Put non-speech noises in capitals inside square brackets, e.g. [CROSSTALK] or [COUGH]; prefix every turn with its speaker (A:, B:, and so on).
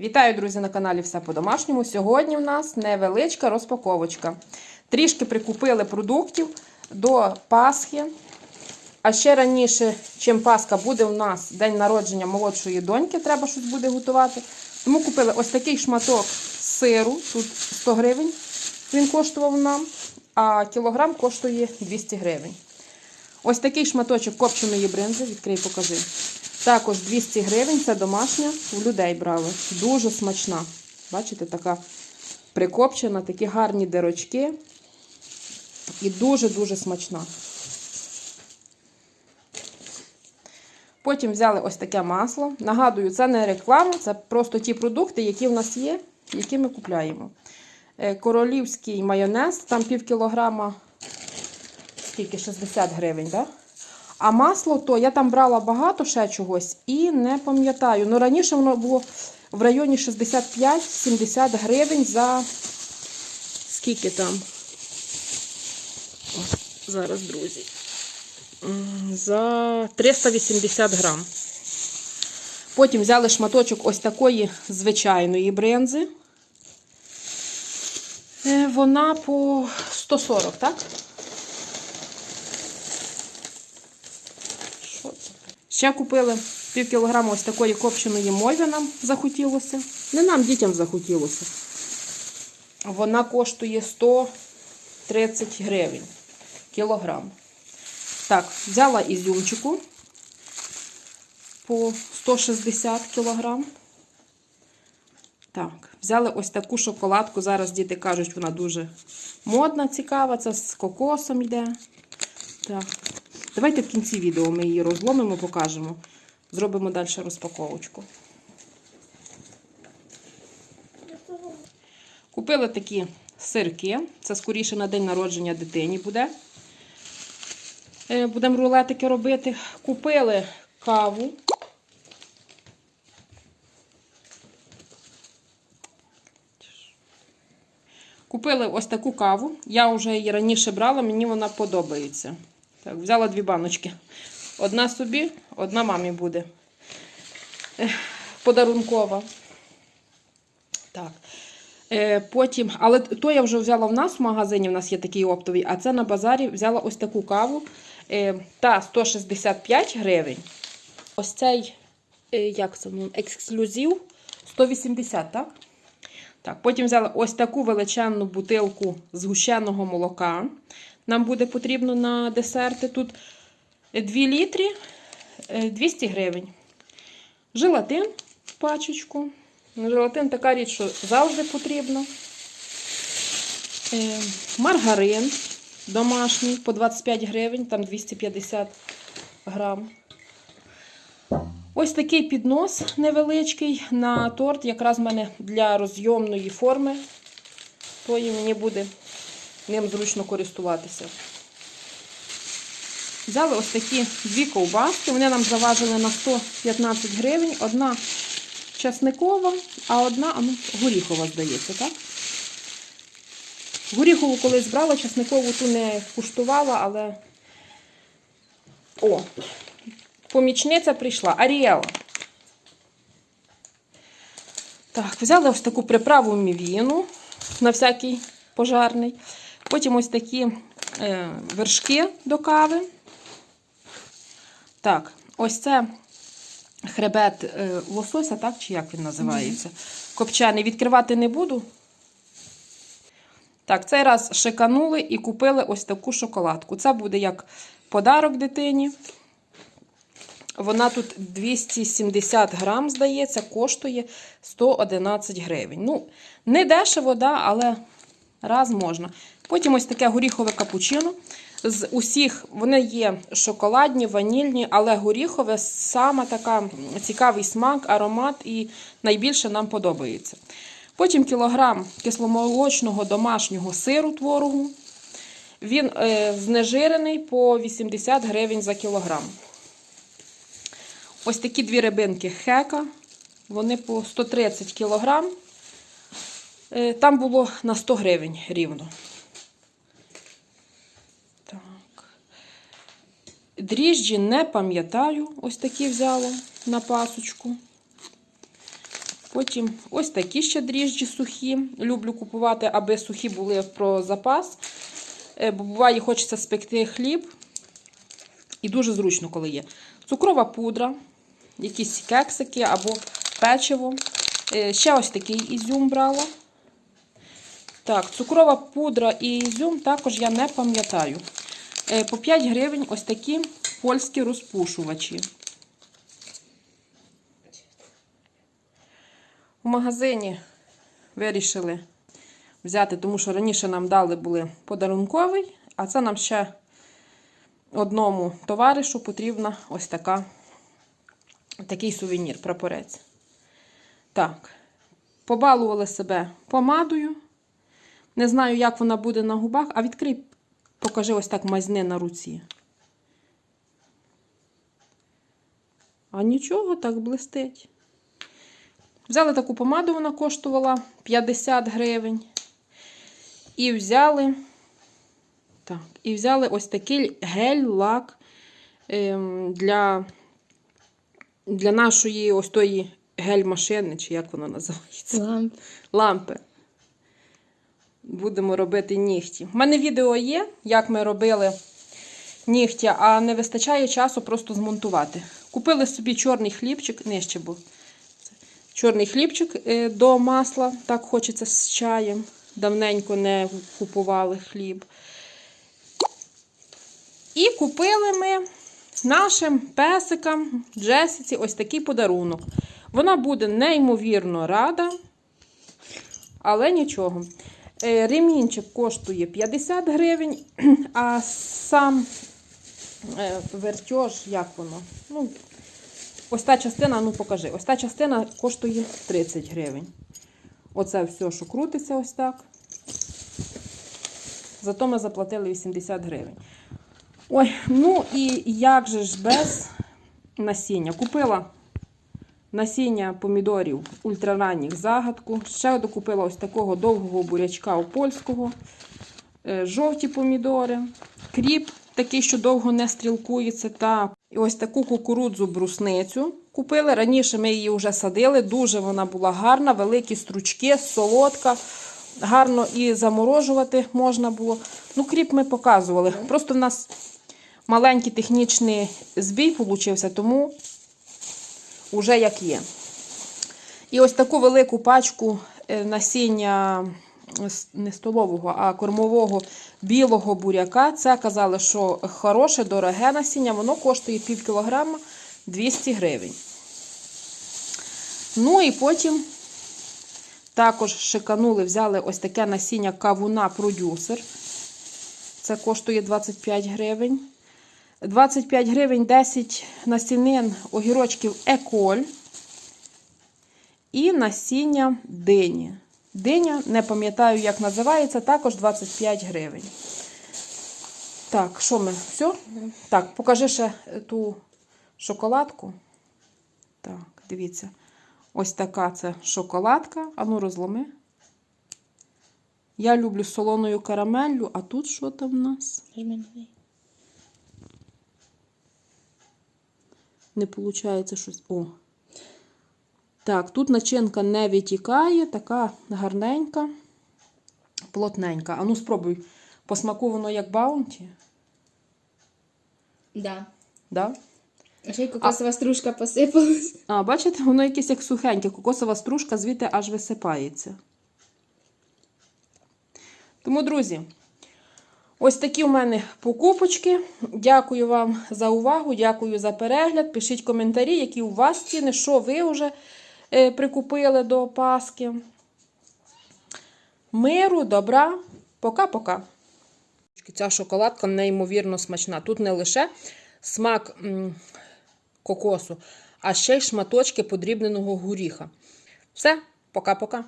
A: Вітаю, друзі, на каналі Все по-домашньому. Сьогодні в нас невеличка розпаковочка. Трішки прикупили продуктів до Пасхи. А ще раніше, чим Пасха, буде у нас день народження молодшої доньки, треба щось буде готувати. Тому купили ось такий шматок сиру, тут 100 гривень він коштував нам, а кілограм коштує 200 гривень. Ось такий шматочок копченої бринзи, відкрий, покажи. Також 200 гривень, це домашня, у людей брали. Дуже смачна. Бачите, така прикопчена, такі гарні дирочки. І дуже-дуже смачна. Потім взяли ось таке масло. Нагадую, це не реклама, це просто ті продукти, які в нас є, які ми купляємо. Е, Королівський майонез, там пів кілограма, скільки 60 гривень, так? Да? А масло, то я там брала багато ще чогось і не пам'ятаю. Ну, раніше воно було в районі 65-70 гривень за скільки там? О, зараз, друзі. За 380 грам. Потім взяли шматочок ось такої звичайної бринзи. Е, Вона по 140, так? Що це? Ще купили пів кілограма ось такої копченої мойви нам захотілося. Не нам, дітям захотілося. Вона коштує 130 гривень кілограм. Так, взяла ізюмчику по 160 кілограм. Так, взяли ось таку шоколадку. Зараз діти кажуть, вона дуже модна, цікава. Це з кокосом йде. Так. Давайте в кінці відео ми її розломимо, покажемо. Зробимо далі розпаковочку. Купили такі сирки. Це скоріше на день народження дитині буде. Е, Будемо рулетики робити. Купили каву. Купили ось таку каву. Я вже її раніше брала, мені вона подобається. Так, взяла дві баночки. Одна собі, одна мамі буде. Подарункова. Так. Е, потім, але то я вже взяла в нас в магазині, в нас є такий оптовий, а це на базарі взяла ось таку каву. Е, та 165 гривень. Ось цей, е, як це, ну, ексклюзив 180, так? Так, потім взяла ось таку величезну бутилку згущеного молока. Нам буде потрібно на десерти. Тут 2 літри е, 200 гривень. Желатин пачечку. Желатин така річ, що завжди потрібно. Е, Маргарин домашній по 25 гривень, там 250 грам. Ось такий піднос невеличкий на торт, якраз в мене для розйомної форми, то і мені буде ним зручно користуватися. Взяли ось такі дві ковбаски, вони нам заважили на 115 гривень. Одна часникова, а одна ну, горіхова, здається, так? Горіхову колись брала, часникову ту не куштувала, але. О! Помічниця прийшла. Аріела. Так, взяли ось таку приправу мівіну на всякий пожарний. Потім ось такі е, вершки до кави. Так, ось це хребет е, лосося, так? Чи як він називається? Копчений. Відкривати не буду. Так, цей раз шиканули і купили ось таку шоколадку. Це буде як подарок дитині. Вона тут 270 грам, здається, коштує 111 гривень. Ну, не дешево, да, але раз можна. Потім ось таке горіхове капучино. З усіх вони є шоколадні, ванільні, але горіхове саме така цікавий смак, аромат і найбільше нам подобається. Потім кілограм кисломолочного домашнього сиру творогу. Він е, знежирений по 80 гривень за кілограм. Ось такі дві рибинки хека. Вони по 130 кілограм. Е, Там було на 100 гривень рівно. Дріжджі не пам'ятаю, ось такі взяла на пасочку. Потім ось такі ще дріжджі сухі. Люблю купувати, аби сухі були про запас. Е, Бо буває, хочеться спекти хліб. І дуже зручно, коли є. Цукрова пудра, якісь кексики або печиво. Е, Ще ось такий ізюм брала. Так, цукрова пудра і ізюм також я не пам'ятаю. Е, По 5 гривень ось такі польські розпушувачі. У магазині вирішили взяти, тому що раніше нам дали були подарунковий, а це нам ще одному товаришу потрібна ось така, такий сувенір, прапорець. Так, побалували себе помадою. Не знаю, як вона буде на губах, а відкрий, покажи ось так мазни на руці. А нічого, так блистить. Взяли таку помаду, вона коштувала 50 гривень. І взяли, так, і взяли ось такий гель-лак ем, для, для нашої ось тої гель-машини, чи як воно називається?
B: Ламп.
A: лампи. Будемо робити нігті. У мене відео є, як ми робили нігті, а не вистачає часу просто змонтувати. Купили собі чорний хлібчик, нижче був. Чорний хлібчик е, до масла, так хочеться з чаєм. Давненько не купували хліб. І купили ми нашим песикам Джесіці ось такий подарунок. Вона буде неймовірно рада, але нічого. Е, Ремінчик коштує 50 гривень, [CLEARS THROAT] а сам е, вертьож, як воно? Ну, ось та частина, ну покажи, ось та частина коштує 30 гривень. Оце все, що крутиться ось так. Зато ми заплатили 80 гривень. Ой, ну і як же ж без насіння? Купила насіння помідорів ультраранніх загадку. Ще докупила ось такого довгого бурячка у польського, е, жовті помідори, кріп, такий, що довго не стрілкується. Та і ось таку кукурудзу брусницю купили. Раніше ми її вже садили, дуже вона була гарна, великі стручки, солодка. Гарно і заморожувати можна було. Ну, кріп ми показували. Просто в нас маленький технічний збій получився, тому уже як є. І ось таку велику пачку е, насіння не столового, а кормового білого буряка. Це казали, що хороше, дороге насіння, воно коштує пів кілограма 200 гривень. Ну і потім також шиканули, взяли ось таке насіння кавуна продюсер. Це коштує 25 гривень. 25 гривень 10 насінин огірочків еколь і насіння дині. Диня, не пам'ятаю, як називається, також 25 гривень. Так, що ми? Все? Так, покажи ще ту шоколадку. Так, дивіться. Ось така це шоколадка. Ану, розломи. Я люблю солоною карамеллю, а тут що там в нас? Не виходить щось. О. Так, тут начинка не витікає, така гарненька, плотненька. А ну спробуй. По смаку воно як баунті.
B: Да.
A: Да?
B: А ще й кокосова стружка посипалась.
A: А, бачите, воно якесь як сухеньке, кокосова стружка звідти аж висипається. Тому, друзі, ось такі у мене покупочки. Дякую вам за увагу, дякую за перегляд. Пишіть коментарі, які у вас ціни, що ви вже е, прикупили до Паски. Миру, добра. Пока-пока. Ця шоколадка неймовірно смачна. Тут не лише смак кокосу, а ще й шматочки подрібненого горіха. Все, пока-пока.